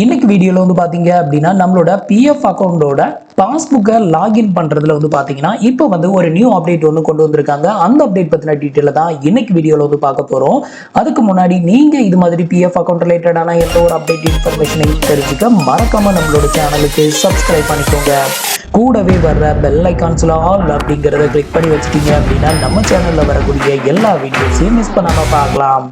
இன்னைக்கு வீடியோவில் வந்து பார்த்தீங்க அப்படின்னா நம்மளோட பிஎஃப் அக்கௌண்டோட பாஸ்புக்கை லாகின் பண்ணுறதுல வந்து பார்த்தீங்கன்னா இப்போ வந்து ஒரு நியூ அப்டேட் ஒன்று கொண்டு வந்திருக்காங்க. அந்த அப்டேட் பற்றின டீட்டெயில தான் இன்னைக்கு வீடியோவில் வந்து பார்க்க போகிறோம் அதுக்கு முன்னாடி நீங்கள் இது மாதிரி பிஎஃப் அக்கௌண்ட் ரிலேட்டடான எந்த ஒரு அப்டேட் இன்ஃபர்மேஷனையும் தெரிஞ்சுக்க மறக்காம நம்மளோட சேனலுக்கு சப்ஸ்கிரைப் பண்ணிக்கோங்க. கூடவே வர்ற பெல் ஐக்கான்ஸில் ஆல் அப்படிங்கிறத கிளிக் பண்ணி வச்சிட்டீங்க அப்படின்னா நம்ம சேனலில் வரக்கூடிய எல்லா வீடியோஸையும் மிஸ் பண்ணாமல் பார்க்கலாம்.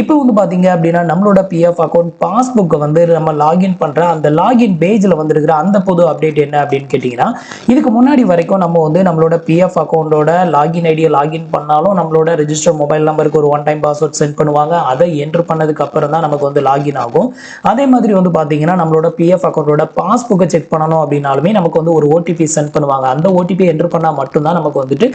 இப்போ வந்து பார்த்தீங்க அப்படின்னா நம்மளோட பிஎஃப் அக்கௌண்ட் பாஸ்புக்கை வந்து நம்ம லாகின் பண்ணுற அந்த லாகின் பேஜில் வந்துருக்கிற அந்த புது அப்டேட் என்ன அப்படின்னு கேட்டிங்கன்னா இதுக்கு முன்னாடி வரைக்கும் நம்ம வந்து நம்மளோட பிஎஃப் அக்கௌண்டோட லாகின் ஐடியை லாகின் பண்ணாலும் நம்மளோட ரிஜிஸ்டர் மொபைல் நம்பருக்கு ஒரு ஒன் டைம் பாஸ்வேர்ட் சென்ட் பண்ணுவாங்க. அதை என்ட்ரு பண்ணதுக்கு அப்புறம் தான் நமக்கு வந்து லாகின் ஆகும். அதே மாதிரி வந்து பார்த்தீங்கன்னா நம்மளோட பிஎஃப் அக்கௌண்டோட பாஸ்புக்கை செக் பண்ணணும் அப்படின்னாலுமே நமக்கு வந்து ஒரு ஓடிபி சென்ட் பண்ணுவாங்க. அந்த ஓடிபி என்ட்ரு பண்ணால் மட்டும்தான் நமக்கு வந்துட்டு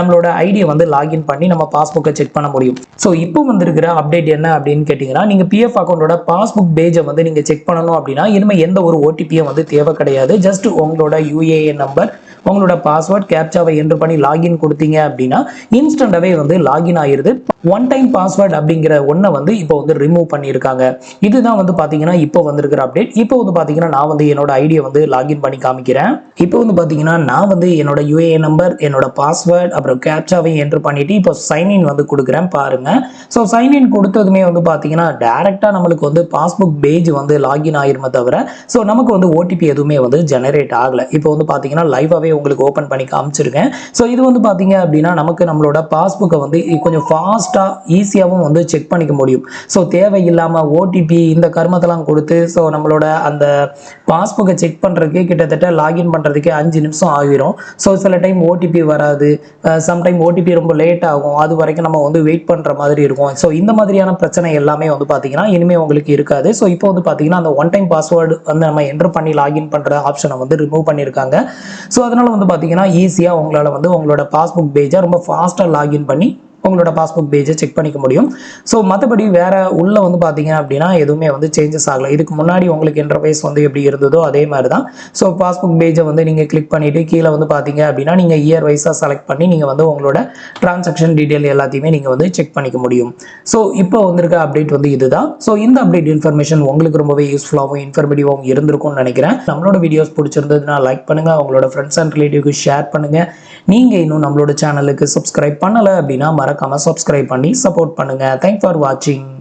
நம்மளோட ஐடியை வந்து லாகின் பண்ணி நம்ம பாஸ்புக்கை செக் பண்ண முடியும். ஸோ இப்போ வந்திருக்கிற அப்டேட் என்ன அப்படின்னு கேட்டிங்கன்னா நீங்கள் பிஎஃப் அக்கௌண்டோட பாஸ்புக் பேஜை வந்து நீங்கள் செக் பண்ணணும் அப்படின்னா இனிமேல் எந்த ஒரு ஓடிபியும் வந்து தேவை கிடையாது. ஜஸ்ட் உங்களோட யூஏஎன் நம்பர் உங்களோட பாஸ்வேர்ட் கேப்சாவை என்ட்ரு பண்ணி லாகின் கொடுத்தீங்க அப்படின்னா இன்ஸ்டன்டாகவே வந்து லாகின் ஆயிடுது ஒன் டைம் பாஸ்வேர்ட் அப்படிங்கிற ஒன்றை வந்து இப்போ வந்து ரிமூவ் பண்ணியிருக்காங்க. இதுதான் வந்து பார்த்தீங்கன்னா இப்போ வந்திருக்கிற அப்டேட் இப்போ வந்து பார்த்தீங்கன்னா நான் வந்து என்னோட ஐடியை வந்து லாகின் பண்ணி காமிக்கிறேன். இப்போ வந்து பார்த்தீங்கன்னா நான் வந்து என்னோட யூஏஎன் நம்பர் என்னோட பாஸ்வேர்ட் அப்புறம் கேப்சாவை என்ட்ரு பண்ணிட்டு இப்போ சைன்இன் வந்து கொடுக்குறேன் பாருங்க. ஸோ சைன்இன் கொடுத்ததுமே வந்து பார்த்தீங்கன்னா டேரெக்டாக நம்மளுக்கு வந்து பாஸ்புக் பேஜ் வந்து லாகின் ஆயிருமே தவிர ஸோ நமக்கு வந்து ஓடிபி எதுவுமே வந்து ஜெனரேட் ஆகலை. இப்போ வந்து பார்த்தீங்கன்னா லைவாகவே உங்களுக்கு ஓப்பன் பண்ணி காமிச்சிருக்கேன். ஸோ இது வந்து பார்த்தீங்க அப்படின்னா நமக்கு நம்மளோட பாஸ்புக்கை வந்து கொஞ்சம் ஃபாஸ்ட்டாக ஈஸியாகவும் வந்து செக் பண்ணிக்க முடியும். ஸோ தேவையில்லாமல் ஓடிபி இந்த கர்மத்தெல்லாம் கொடுத்து ஸோ நம்மளோட அந்த பாஸ்புக்கை செக் பண்ணுறதுக்கே கிட்டத்தட்ட லாகின் பண்ணுறதுக்கே அஞ்சு நிமிஷம் ஆகிரும். ஸோ சில டைம் ஓடிபி வராது. சம்டைம் ஓடிபி ரொம்ப லேட் ஆகும். அது வரைக்கும் நம்ம வந்து வெயிட் பண்ணுற மாதிரி இருக்கும். ஸோ இந்த மாதிரியான பிரச்சனை எல்லாமே வந்து பார்த்தீங்கன்னா இனிமேல் உங்களுக்கு இருக்காது. ஸோ இப்போ வந்து பார்த்தீங்கன்னா அந்த ஒன் டைம் பாஸ்வேர்டு வந்து நம்ம என்ட்ரு பண்ணி லாகின் பண்ணுற ஆப்ஷனை வந்து ரிமூவ் பண்ணியிருக்காங்க ஸோ அதனால வந்து பார்த்தீங்கன்னா ஈஸியாக உங்களால் வந்து உங்களோட பாஸ்புக் பேஜை ரொம்ப ஃபாஸ்ட்டாக லாகின் பண்ணி உங்களோட பாஸ்புக் பேஜை செக் பண்ணிக்க முடியும். ஸோ மற்றபடி வேற உள்ள வந்து பார்த்தீங்க அப்படின்னா எதுவுமே வந்து சேஞ்சஸ் ஆகலை. இதுக்கு முன்னாடி உங்களுக்கு இன்டர்ஃபேஸ் வந்து எப்படி இருந்ததோ அதே மாதிரி தான் ஸோ பாஸ்புக் பேஜை வந்து நீங்கள் கிளிக் பண்ணிட்டு கீழே வந்து பார்த்தீங்க அப்படின்னா நீங்கள் இயர் வைஸாக செலக்ட் பண்ணி நீங்கள் வந்து உங்களோட டிரான்சாக்ஷன் டீட்டெயில் எல்லாத்தையுமே நீங்கள் வந்து செக் பண்ணிக்க முடியும். ஸோ இப்போ வந்திருக்க அப்டேட் வந்து இதுதான். ஸோ இந்த அப்டேட் இன்ஃபர்மேஷன் உங்களுக்கு ரொம்பவே யூஸ்ஃபுல்லாகவும் இன்ஃபர்மேட்டிவாகவும் இருந்திருக்கும்னு நினைக்கிறேன். நம்மளோட வீடியோஸ் பிடிச்சிருந்ததுன்னா லைக் பண்ணுங்க. உங்களோட ஃப்ரெண்ட்ஸ் அண்ட் ரிலேட்டிவ்க்கு ஷேர் பண்ணுங்கள் நீங்கள் இன்னும் நம்மளோட சேனலுக்கு சப்ஸ்கிரைப் பண்ணலை அப்படின்னா மறக்காம சப்ஸ்கிரைப் பண்ணி சப்போர்ட் பண்ணுங்க. தேங்க்ஸ் ஃபார் வாட்சிங்